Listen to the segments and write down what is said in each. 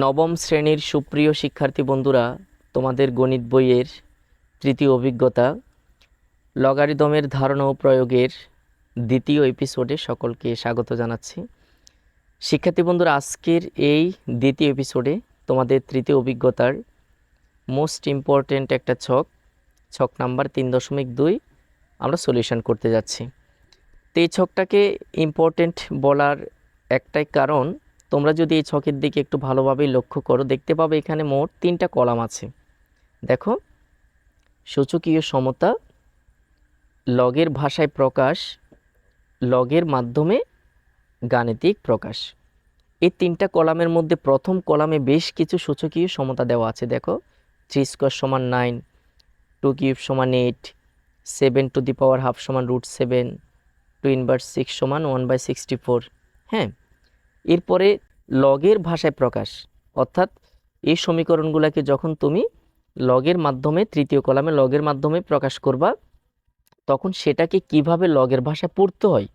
নবম শ্রেণির সুপ্রিয় শিক্ষার্থী বন্ধুরা, তোমাদের গণিত বইয়ের তৃতীয় অভিজ্ঞতা, লগারিদমের ধারণা ও প্রয়োগের দ্বিতীয় এপিসোডে সকলকে স্বাগত জানাচ্ছি। শিক্ষার্থী বন্ধুরা, আজকের এই দ্বিতীয় এপিসোডে তোমাদের তৃতীয় অভিজ্ঞতার মোস্ট ইম্পর্ট্যান্ট একটা ছক ছক নাম্বার তিন দশমিক দুই, আমরা সলিউশন করতে যাচ্ছি। তো এই ছকটাকে ইম্পর্ট্যান্ট বলার একটাই কারণ তোমরা যদি এই ছকের দিকে একটু ভালোভাবে লক্ষ্য করো, দেখতে পাবে এখানে মোট তিনটা কলাম আছে। দেখো, সূচকীয় সমতা, লগের ভাষায় প্রকাশ, লগের মাধ্যমে গাণিতিক প্রকাশ। এই তিনটা কলামের মধ্যে প্রথম কলামে বেশ কিছু সূচকীয় সমতা দেওয়া আছে। দেখো, থ্রি স্কোয়ার সমান নাইন, টু কিউব সমান eight, seven to the power half সমান root seven, two inverse six সমান ওয়ান বাই সিক্সটি ফোর। হ্যাঁ এরপরে লগের ভাষায় প্রকাশ। অর্থাৎ এই সমীকরণগুলোকে যখন তুমি লগের মাধ্যমে, তৃতীয় কলামে লগের মাধ্যমে প্রকাশ করবা, তখন সেটাকে কীভাবে লগের ভাষায় পড়তে হয়,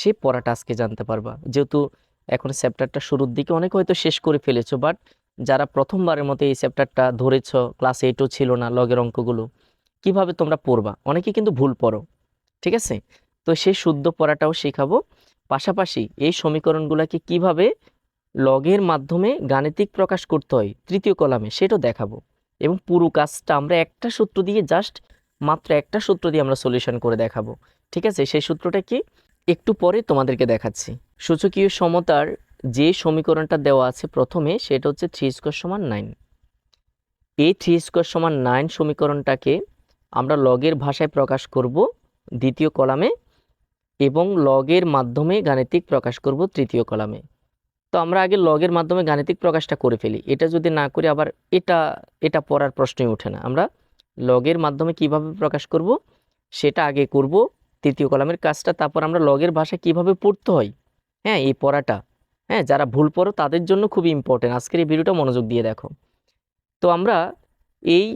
সে পড়াটা আজকে জানতে পারবা। যেহেতু এখন চ্যাপ্টারটা শুরুর দিকে অনেক হয়তো শেষ করে ফেলেছো বাট যারা প্রথমবারের মতো এই চ্যাপ্টারটা ধরেছ ক্লাস এইটও ছিল না লগের অঙ্কগুলো, কীভাবে তোমরা পড়বা? অনেকে কিন্তু ভুল পড়ো, ঠিক আছে? তো সেই শুদ্ধ পড়াটাও শেখাবো। পাশাপাশি এই সমীকরণগুলোকে কীভাবে লগের মাধ্যমে গাণিতিক প্রকাশ করতে হয়, তৃতীয় কলামে, সেটাও দেখাবো। এবং পুরো কাজটা আমরা একটা সূত্র দিয়ে জাস্ট মাত্র একটা সূত্র দিয়ে আমরা সলিউশন করে দেখাবো। ঠিক আছে? সেই সূত্রটা কি? একটু পরে তোমাদেরকে দেখাচ্ছি। সূচকীয় সমতার যে সমীকরণটা দেওয়া আছে প্রথমে, সেটা হচ্ছে থ্রি স্কোয়ার সমান নাইন। এই থ্রি স্কোয়ার সমান নাইন সমীকরণটাকে আমরা লগের ভাষায় প্রকাশ করব দ্বিতীয় কলামে এবং লগের মাধ্যমে গাণিতিক প্রকাশ করব তৃতীয় কলামে। তো আমরা আগে লগের মাধ্যমে গাণিতিক প্রকাশটা করে ফেলি। এটা যদি না করি আবার এটা এটা পড়ার প্রশ্নই ওঠে না। আমরা লগের মাধ্যমে কীভাবে প্রকাশ করব, সেটা আগে করব, তৃতীয় কলামের কাজটা, তারপর আমরা লগের ভাষা কীভাবে পড়তে হয় হ্যাঁ এই পড়াটা হ্যাঁ যারা ভুল পড়ো তাদের জন্য খুবই ইম্পর্টেন্ট আজকের এই ভিডিওটা মনোযোগ দিয়ে দেখো। তো আমরা এই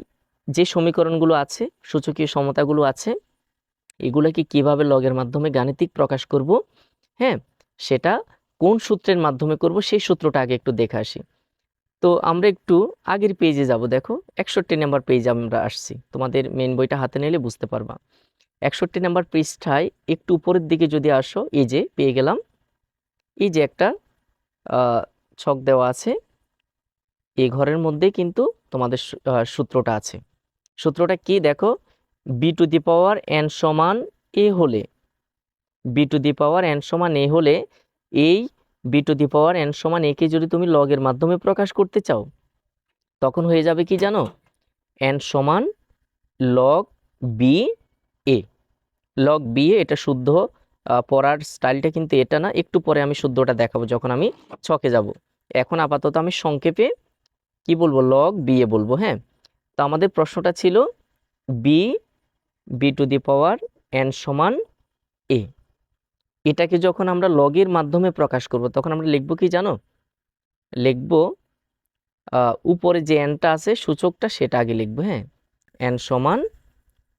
যে সমীকরণগুলো আছে, সূচকীয় সমতাগুলো আছে, এগুলোকে কীভাবে লগের মাধ্যমে গাণিতিক প্রকাশ করব হ্যাঁ সেটা কোন সূত্রের মাধ্যমে করব সেই সূত্রটা আগে একটু দেখে আসি। তো আমরা একটু আগের পেজে যাব, দেখো। একষট্টি নাম্বার পেজে আমরা আসছি। তোমাদের মেন বইটা হাতে নিলে বুঝতে পারবা। একষট্টি নাম্বার পৃষ্ঠায় একটু উপরের দিকে যদি আসো, এই যে পেয়ে গেলাম। এই যে একটা ছক দেওয়া আছে। এই ঘরের মধ্যেই কিন্তু তোমাদের সূত্রটা আছে। সূত্রটা কি? দেখো B to the power N সমান এ হলে B to the power N সমান এ হলে এই B to the power N সমান একে যদি তুমি লগের মাধ্যমে প্রকাশ করতে চাও, তখন হয়ে যাবে কি জানো? এন সমান log B A log B A এটা শুদ্ধ পড়ার স্টাইলটা কিন্তু এটা না, একটু পরে আমি শুদ্ধটা দেখাবো যখন আমি ছকে যাব। এখন আপাতত আমি সংক্ষেপে কি বলব? লগ বি এ বলব হ্যাঁ? তো আমাদের প্রশ্নটা ছিল B B to the power N সমান এ এটাকে যখন আমরা লগের মাধ্যমে প্রকাশ করব, তখন আমরা লিখব কি জানো? লিখব উপরে যে এনটা আছে, সূচকটা সেটা আগে লিখব হ্যাঁ? এন সমান,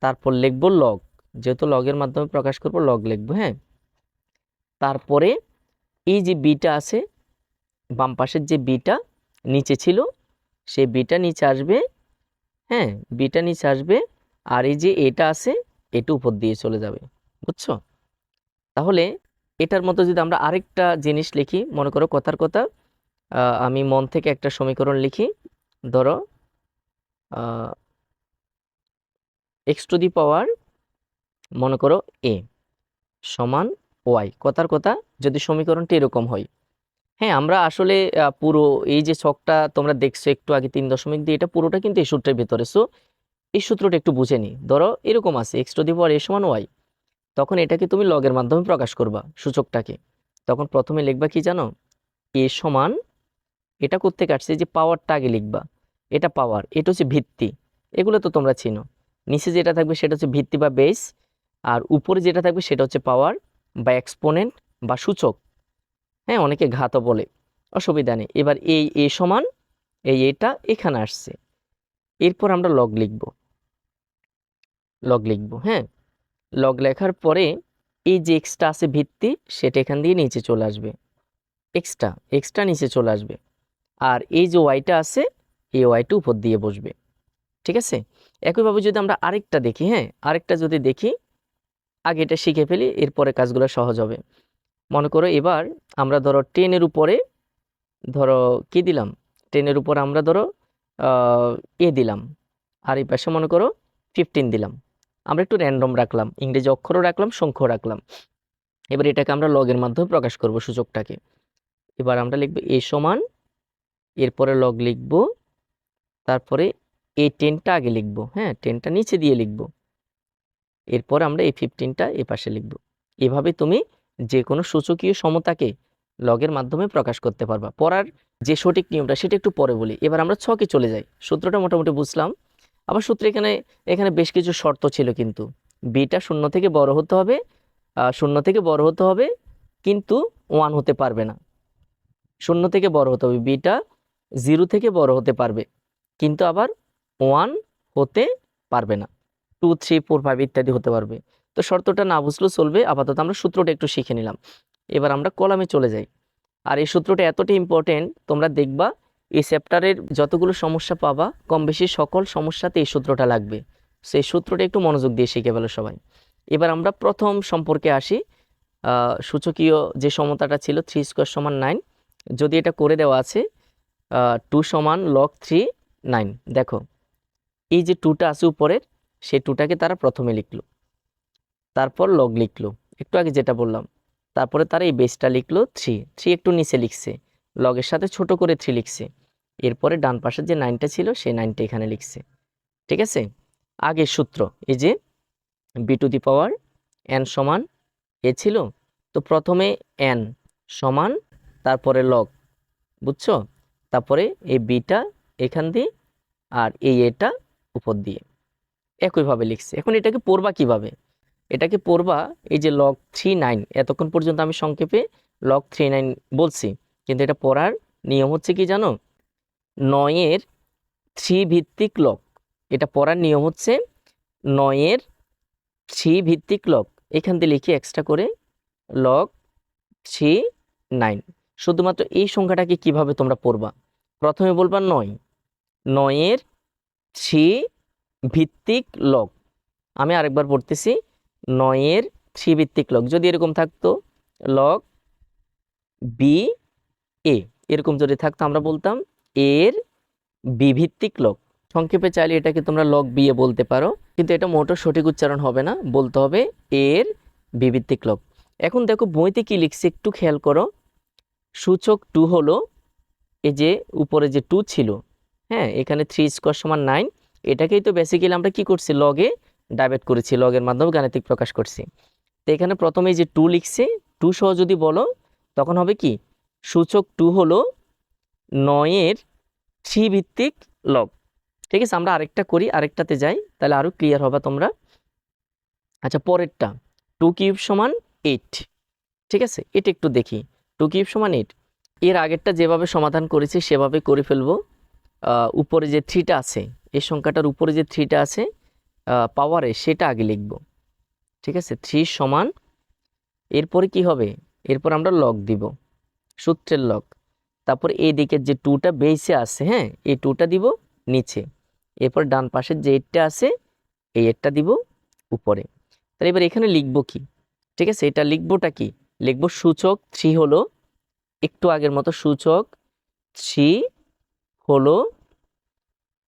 তারপর লিখব লগ যেহেতু লগের মাধ্যমে প্রকাশ করব লগ লিখব হ্যাঁ? তারপরে এই যে বিটা আছে, বাম পাশের যে বিটা নিচে ছিল, সেই বিটা নিচে আসবে হ্যাঁ? বিটা নিচে আসবে, আর এই যে এটা আছে, এটা উপর দিয়ে চলে যাবে। বুঝছ? তাহলে এটার মতো যদি আমরা আরেকটা জিনিস লিখি, মনে করো কথার কথা আমি মন থেকে একটা সমীকরণ লিখি, ধরো এক্স টু দি পাওয়ার মনে করো এ সমান ওয়াই কথার কথা যদি সমীকরণটি এরকম হয়। হ্যাঁ আমরা আসলে পুরো এই যে ছকটা তোমরা দেখছ একটু আগে তিন দশমিক দিয়ে, এটা পুরোটা কিন্তু এই সূত্রের ভিতরে। সো এই সূত্রটা একটু বুঝে নি ধরো, এরকম আছে এক্স টু দি পাওয়ার এ সমান ওয়াই তখন এটাকে তুমি লগের মাধ্যমে প্রকাশ করবা, সূচকটাকে। তখন প্রথমে লিখবা কি জানো? এ সমান, এটা করতে কাটছে যে পাওয়ারটা আগে লিখবা। এটা পাওয়ার এটা হচ্ছে ভিত্তি। এগুলো তো তোমরা চিনো। নিচে যেটা থাকবে সেটা হচ্ছে ভিত্তি বা বেস আর উপরে যেটা থাকবে সেটা হচ্ছে পাওয়ার বা এক্সপোনেন্ট বা সূচক। হ্যাঁ অনেকে ঘাতও বলে, অসুবিধা নেই। এবার এই এ সমান, এই এটা এখানে আসছে। এরপর আমরা লগ লিখব। লগ লিখব হ্যাঁ? লগ লেখার পরে এই যে এক্সটা আছে ভিত্তি, সেটা এখান দিয়ে নিচে চলে আসবে। এক্সট্রা এক্সট্রা নিচে চলে আসবে। আর এই যে ওয়াইটা আছে, এই ওয়াইটা উপর দিয়ে বসবে। ঠিক আছে? একইভাবে যদি আমরা আরেকটা দেখি হ্যাঁ? আরেকটা যদি দেখি, আগে এটা শিখে ফেলি, এরপরে কাজগুলো সহজ হবে। মনে করো এবার আমরা ধরো টেনের উপরে, ধরো কি দিলাম? টেনের উপর আমরা ধরো এ দিলাম। আর এই পাশে মনে করো ফিফটিন দিলাম। আমরা একটু র্যান্ডম রাখলাম, ইংরেজি অক্ষরও রাখলাম, সংখ্যাও রাখলাম। এবার এটাকে আমরা লগের মাধ্যমে প্রকাশ করব সূচকটাকে এবার আমরা লিখব এ সমান, এরপরে লগ লিখব, তারপরে এ টেনটা আগে লিখব হ্যাঁ টেনটা নিচে দিয়ে লিখব। এরপর আমরা এ ফিফটিনটা এ পাশে লিখব। এভাবে তুমি যে কোনো সূচকীয় সমতাকে লগের মাধ্যমে প্রকাশ করতে পারবা। পড়ার যে সঠিক নিয়মটা সেটা একটু পরে বলি। এবার আমরা ছকে চলে যাই। সূত্রটা মোটামুটি বুঝলাম। আবার সূত্রে এখানে এখানে বেশ কিছু শর্ত ছিল কিন্তু। বিটা শূন্য থেকে বড় হতে হবে শূন্য থেকে বড় হতে হবে, কিন্তু ওয়ান হতে পারবে না। শূন্য থেকে বড় হতে হবে বিটা জিরো থেকে বড় হতে পারবে, কিন্তু আবার ওয়ান হতে পারবে না। টু থ্রি ফোর ফাইভ ইত্যাদি হতে পারবে। তো শর্তটা না বুঝলেও চলবে, আপাতত আমরা সূত্রটা একটু শিখে নিলাম। এবার আমরা কলামে চলে যাই। আর এই সূত্রটা এতটাই ইম্পর্টেন্ট তোমরা দেখবা এই চ্যাপ্টারের যতগুলো সমস্যা পাবা কম বেশি সকল সমস্যাতে এই সূত্রটা লাগবে। সেই সূত্রটা একটু মনোযোগ দিয়ে শিখে ফেলো সবাই। এবার আমরা প্রথম সম্পর্কে আসি। সূচকীয় যে সমতাটা ছিল থ্রি স্কোয়ার সমান নাইন। যদি এটা করে দেওয়া আছে টু সমান লগ থ্রি নাইন। দেখো, এই যে টুটা আছে উপরের, সেই টুটাকে তারা প্রথমে লিখলো। তারপর লগ লিখলো। একটু আগে যেটা বললাম, তারপরে তারা এই বেসটা লিখলো থ্রি। থ্রি একটু নিচে লিখছে। লগের সাথে ছোট করে থ্রি লিখছে। এরপরে ডান পাশের যে নাইনটা ছিল, সেই নাইনটা এখানে লিখছে। ঠিক আছে? আগের সূত্র, এই যে B to the power N সমান এ ছিল, তো প্রথমে এন সমান তারপরে লগ বুঝছ? তারপরে এই বিটা এখান দিয়ে আর এই এটা উপর দিয়ে। একইভাবে লিখছে। এখন এটাকে পড়বা কীভাবে? এটাকে পড়বা এই যে লগ থ্রি নাইন এতক্ষণ পর্যন্ত আমি সংক্ষেপে লগ থ্রি নাইন বলছি, কিন্তু এটা পড়ার নিয়ম হচ্ছে কি জানো? নয়ের থ্রি ভিত্তিক লগ এটা পড়ার নিয়ম হচ্ছে নয়ের থ্রি ভিত্তিক লগ এখান দিয়ে লিখি এক্সট্রা করে লগ থ্রি নাইন শুধুমাত্র এই সংখ্যাটাকে কীভাবে তোমরা পড়বা? প্রথমে বলবা নয়। নয়ের থ্রি ভিত্তিক লগ আমি আরেকবার পড়তেছি। নয়ের থ্রি ভিত্তিক লগ যদি এরকম থাকতো লগ বি এ এরকম যদি থাকতো, আমরা বলতাম এর বিভিত্তিক লগ। সংক্ষেপে চাইলে এটাকে তোমরা লগ বিয়ে বলতে পারো। কিন্তু এটা মোটো সঠিক উচ্চারণ হবে না, বলতে হবে এর বি ভিত্তিক লগ। এখন দেখো বইতে কি লিখছে একটু খেয়াল করো। সূচক টু হলো এই যে উপরে যে টু ছিল। হ্যাঁ এখানে থ্রি স্কোয়ার সমান নাইন এটাকেই তো বেসিক্যালি আমরা কি করছি? লগে ডাইভেট করেছি লগের মাধ্যমে গাণিতিক প্রকাশ করছি। তো এখানে প্রথমে যে টু লিখছে টু সহ যদি বলো, তখন হবে কি? সূচক টু হলো নয়ের থ্রি ভিত্তিক লগ ঠিক আছে, আমরা আরেকটা করি, আরেকটাতে যাই, তাহলে আরও ক্লিয়ার হবে তোমরা। আচ্ছা পরেরটা টু কিউব সমান এইট ঠিক আছে এটা একটু দেখি। টু কিউব সমান এইট এর আগেরটা যেভাবে সমাধান করেছি, সেভাবে করে ফেলব। উপরে যে থ্রিটা আছে, এই সংখ্যাটার উপরে যে থ্রিটা আছে পাওয়ারে সেটা আগে লিখব। ঠিক আছে থ্রি সমান, এরপরে কি হবে? এরপর আমরা লগ দিব, সূত্রের লগ তারপর এই যে টুটা বেসে আছে হ্যাঁ এই টুটা দিব নিচে। এরপর ডান পাশের যে এইটটা আছে, এই এরটা দিব উপরে। তাহলে এবার এখানে লিখব কি? ঠিক আছে, এটা লিখবোটা কি? লিখব সূচক থ্রি হলো, একটু আগের মতো সূচক থ্রি হলো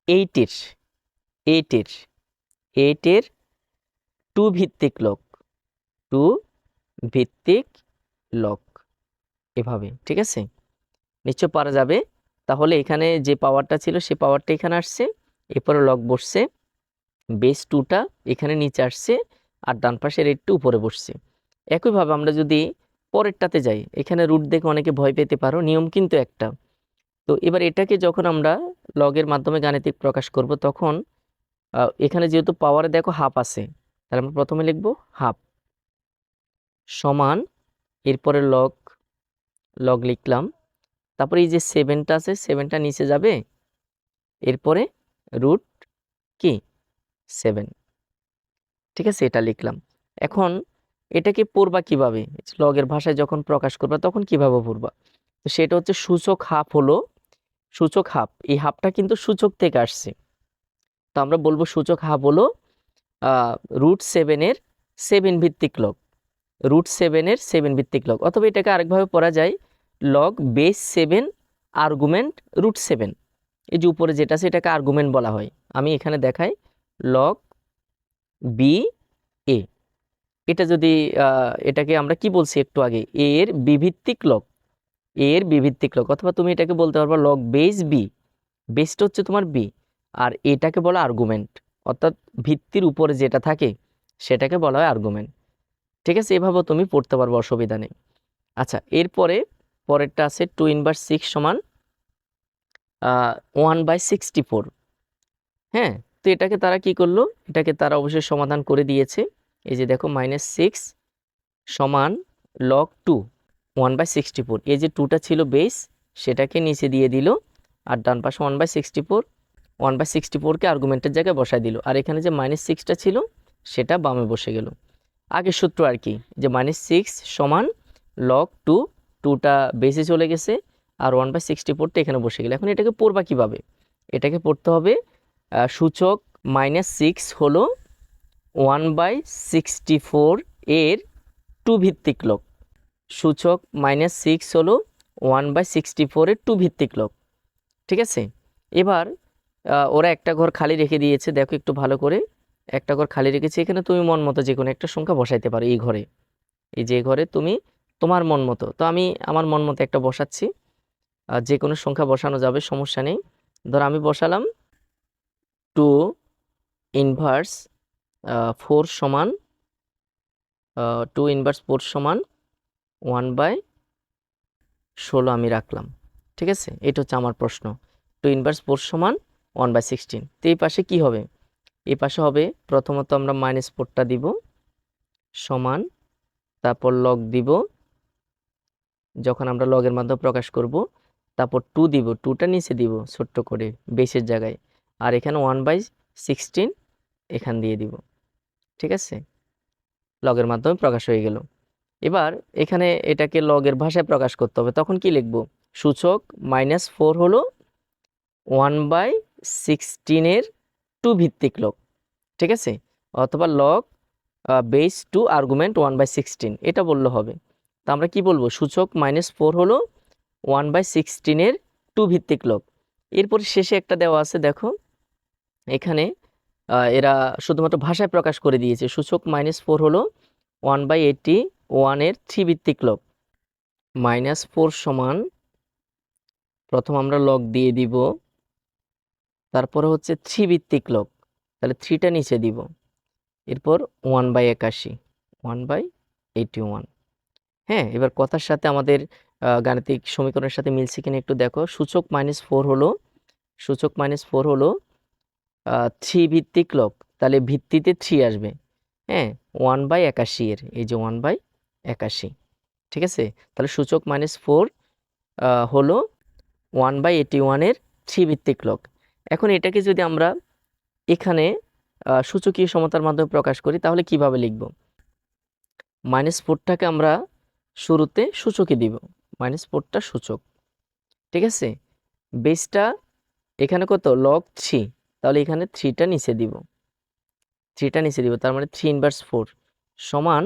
এইটের এইটের এইটের টু ভিত্তিক লক, টু ভিত্তিক লক, এভাবে, ঠিক আছে? নিশ্চয় পারা যাবে। তাহলে এখানে যে পাওয়ারটা ছিল, সে পাওয়ারটা এখানে আসছে, এরপরে লক বসছে বেস টুটা এখানে নিচে আসছে, আর ডান পাশের একটু উপরে বসছে। একইভাবে আমরা যদি পরেরটাতে যাই, এখানে রুট দেখে অনেকে ভয় পেতে পারো, নিয়ম কিন্তু একটা। তো এবার এটাকে যখন আমরা লগের মাধ্যমে গাণিতিক প্রকাশ করব, তখন এখানে যেহেতু পাওয়ারে দেখো হাফ আছে, তাহলে আমরা প্রথমে লিখব হাফ সমান, এরপরে লগ লগ লিখলাম তারপরে এই যে সেভেনটা আছে সেভেনটা নিচে যাবে। এরপরে রুট কি? সেভেন ঠিক আছে, এটা লিখলাম। এখন এটাকে পড়বা কীভাবে? লগের ভাষায় যখন প্রকাশ করবা, তখন কীভাবে পড়বা? তো সেটা হচ্ছে সূচক হাফ হলো, সূচক হাফ এই হাফটা কিন্তু সূচক থেকে আসছে। তো আমরা বলব সূচক হাফ হলো রুট সেভেনের সেভেন ভিত্তিক লগ রুট সেভেনের সেভেন ভিত্তিক লগ অথবা এটাকে আরেকভাবে পড়া যায় log base seven argument root seven এই যে উপরে যেটা এটাকে আর্গুমেন্ট বলা হয়। আমি এখানে দেখাই লগ বি এ এটা যদি এটাকে আমরা কি বলছি একটু আগে? এ এর বিভিত্তিক লগ এ এর বিভিত্তিক লগ অথবা তুমি এটাকে বলতে পারবা লগ বেস বি বেসটা হচ্ছে তোমার বি আর এটাকে বলা আর্গুমেন্ট অর্থাৎ ভিত্তির উপরে যেটা থাকে, সেটাকে বলা হয় আর্গুমেন্ট ঠিক আছে? এভাবেও তুমি পড়তে পারব অসুবিধা নেই। আচ্ছা এরপরে পরেরটা আছে টু ইনভার্স সিক্স সমান ওয়ান বাই সিক্সটি ফোর হ্যাঁ তো এটাকে তারা কি করল? এটাকে তারা অবশ্যই সমাধান করে দিয়েছে। এই যে দেখো মাইনাস সিক্স সমান log two one by sixty four এই যে টুটা ছিল বেস সেটাকে নিচে দিয়ে দিল আর ডান পাশে one by sixty four one by sixty ফোরকে আর্গুমেন্টের জায়গায় বসায় দিল। আর এখানে যে মাইনাস সিক্সটা ছিল, সেটা বামে বসে গেল। আগের সূত্র আর কি? যে মাইনাস সিক্স সমান লগ টু টুটা বেসে চলে গেছে আর ওয়ান বাই সিক্সটি ফোরটা এখানে বসে গেলে। এখন এটাকে পড়বা কীভাবে? এটাকে পড়তে হবে সূচক মাইনাস সিক্স হলো ওয়ান বাই সিক্সটি ফোর এর টু ভিত্তিক লগ সূচক মাইনাস সিক্স হলো ওয়ান বাই সিক্সটি ফোরের টু ভিত্তিক লগ ঠিক আছে? এবার ওরা একটা ঘর খালি রেখে দিয়েছে, দেখো একটু ভালো করে। একটা ঘর খালি রেখেছে, এখানে তুমি মন মতো যে কোনো একটা সংখ্যা বসাইতে পারো এই ঘরে। এই যে ঘরে তুমি তোমার মন মতো। তো আমি আমার মন মতো একটা বসাচ্ছি। যে কোনো সংখ্যা বসানো যাবে, সমস্যা নেই। ধর আমি বসালাম টু ইনভার্স ফোর সমান টু ইনভার্স ফোর সমান ওয়ান বাই ষোলো আমি রাখলাম। ঠিক আছে? এটা হচ্ছে আমার প্রশ্ন। টু ইনভার্স ফোর সমান ওয়ান বাই সিক্সটিন। তো এই পাশে কি হবে? এই পাশে হবে, প্রথমত আমরা মাইনাস ফোরটা দিব সমান, তারপর লগ দিব যখন আমরা লগের মাধ্যমে প্রকাশ করব, তারপর টু দিব টুটা নিচে দিব ছোট্ট করে বেসের জায়গায়। আর এখানে ওয়ান বাই সিক্সটিন এখান দিয়ে দিব। ঠিক আছে? লগের মাধ্যমে প্রকাশ হয়ে গেল। এবার এখানে এটাকে লগের ভাষায় প্রকাশ করতে হবে। তখন কি লিখব? সূচক মাইনাস ফোর হলো ওয়ান বাই সিক্সটিনের টু ভিত্তিক লগ ঠিক আছে? অথবা log base two argument one by sixteen এটা বললে হবে। তা আমরা কি বলব? সূচক মাইনাস ফোর হলো ওয়ান বাই সিক্সটিনের টু ভিত্তিক লগ এরপরে শেষে একটা দেওয়া আছে, দেখো। এখানে এরা শুধুমাত্র ভাষায় প্রকাশ করে দিয়েছে। সূচক মাইনাস ফোর হলো ওয়ান বাই এইটি ওয়ানের থ্রি ভিত্তিক লগ মাইনাস ফোর সমান, প্রথম আমরা লগ দিয়ে দিব। তারপরে হচ্ছে থ্রি ভিত্তিক লগ তাহলে থ্রিটা নিচে দিব। এরপর ওয়ান বাই একাশি ওয়ান বাই এইটি ওয়ান হ্যাঁ এবার কথার সাথে আমাদের গাণিতিক সমীকরণের সাথে মিলছে কিনা একটু দেখো। সূচক মাইনাস ফোর হলো, সূচক মাইনাস ফোর হলো থ্রি ভিত্তিক লগ তাহলে ভিত্তিতে থ্রি আসবে। হ্যাঁ ওয়ান বাই একাশি এর, এই যে ওয়ান বাই একাশি। ঠিক আছে? তাহলে সূচক মাইনাস ফোর হলো ওয়ান বাই এইটি ওয়ানের থ্রি ভিত্তিক লগ এখন এটাকে যদি আমরা এখানে সূচকীয় সমতার মাধ্যমে প্রকাশ করি, তাহলে কীভাবে লিখব? মাইনাস ফোরটাকে আমরা শুরুতে সূচকে দিব মাইনাস ফোরটা সূচক। ঠিক আছে? বেসটা এখানে কত? লগ থ্রি তাহলে এখানে থ্রিটা নিচে দিব। থ্রিটা নিচে দিব, তার মানে থ্রি ইনভার্স ফোর সমান,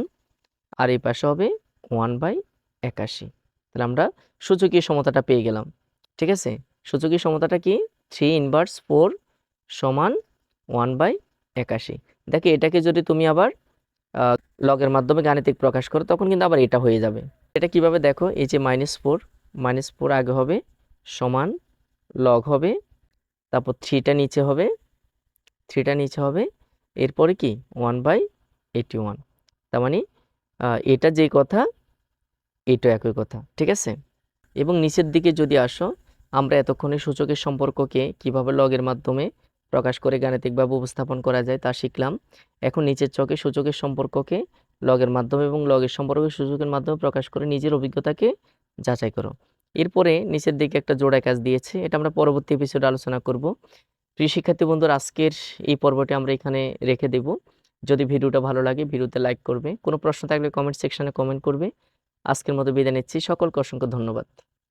আর এই পাশে হবে ওয়ান বাই একাশি। তাহলে আমরা সূচকীয় সমতাটা পেয়ে গেলাম। ঠিক আছে? সূচকীয় সমতাটা কি? থ্রি ইনভার্স ফোর সমান ওয়ান বাই একাশি। দেখো, এটাকে যদি তুমি আবার লগের মাধ্যমে গাণিতিক প্রকাশ করো, তখন কিন্তু আবার এটা হয়ে যাবে। এটা কীভাবে দেখো? এই যে মাইনাস ফোর মাইনাস ফোর আগে হবে, সমান লগ হবে, তারপর থ্রিটা নিচে হবে থ্রিটা নিচে হবে, এরপরে কি? ওয়ান বাই এইটি ওয়ান তার মানে এটা যেই কথা এটা একই কথা, ঠিক আছে? এবং নিচের দিকে যদি আসো, আমরা এতক্ষণে সূচকের সম্পর্ককে কীভাবে লগের মাধ্যমে প্রকাশ করে গাণিতিকভাবে উপস্থাপন করা যায়, তা শিখলাম। এখন নিচের চকে সূচকের সম্পর্ককে লগের মাধ্যমে এবং লগের সম্পর্কে সূচকের মাধ্যমে প্রকাশ করে নিজের অভিজ্ঞতাকে যাচাই করো। এরপরে নিচের দিকে একটা জোড়া কাজ দিয়েছে, এটা আমরা পরবর্তী এপিসোডে আলোচনা করব। প্রিয় শিক্ষার্থী বন্ধুর, আজকের এই পর্বটি আমরা এখানে রেখে দেব। যদি ভিডিওটা ভালো লাগে, ভিডিওতে লাইক করবে। কোনো প্রশ্ন থাকলে কমেন্ট সেকশনে কমেন্ট করবে। আজকের মতো বিদায় নিচ্ছি। সকলকে অসংখ্য ধন্যবাদ।